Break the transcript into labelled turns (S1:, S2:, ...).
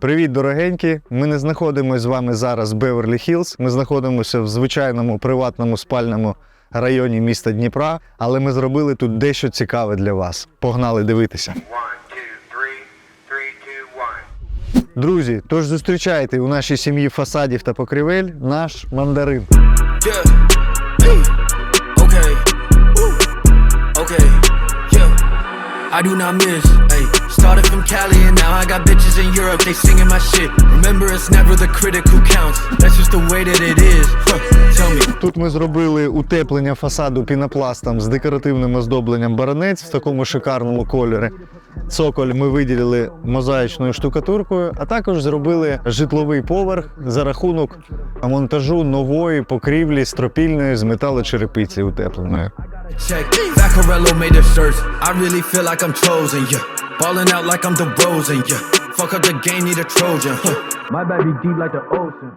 S1: Привіт, дорогенькі! Ми не знаходимося з вами зараз в Беверлі Хіллз. Ми знаходимося в звичайному приватному спальному районі міста Дніпра, але ми зробили тут дещо цікаве для вас. Погнали дивитися. Друзі, тож зустрічайте у нашій сім'ї фасадів та покрівель наш мандарин.
S2: I do not miss. Hey. Started from Cali and now I got bitches in Europe. They singing my shit. Remember, it's never the critic who counts. That's just the way that it is. Huh. Tell me.
S1: Тут ми зробили утеплення фасаду пінопластом з декоративним оздобленням баранець в такому шикарному кольорі. Цоколь ми виділили мозаїчною штукатуркою, а також зробили житловий поверх за рахунок монтажу нової покрівлі стропільної з металочерепиці утепленої.
S2: Check. Vaccarello made the shirts. I really feel like I'm chosen. Yeah. Balling out like I'm the Rosen. Yeah. Fuck up the game, need a Trojan. Huh. My baby deep like the ocean.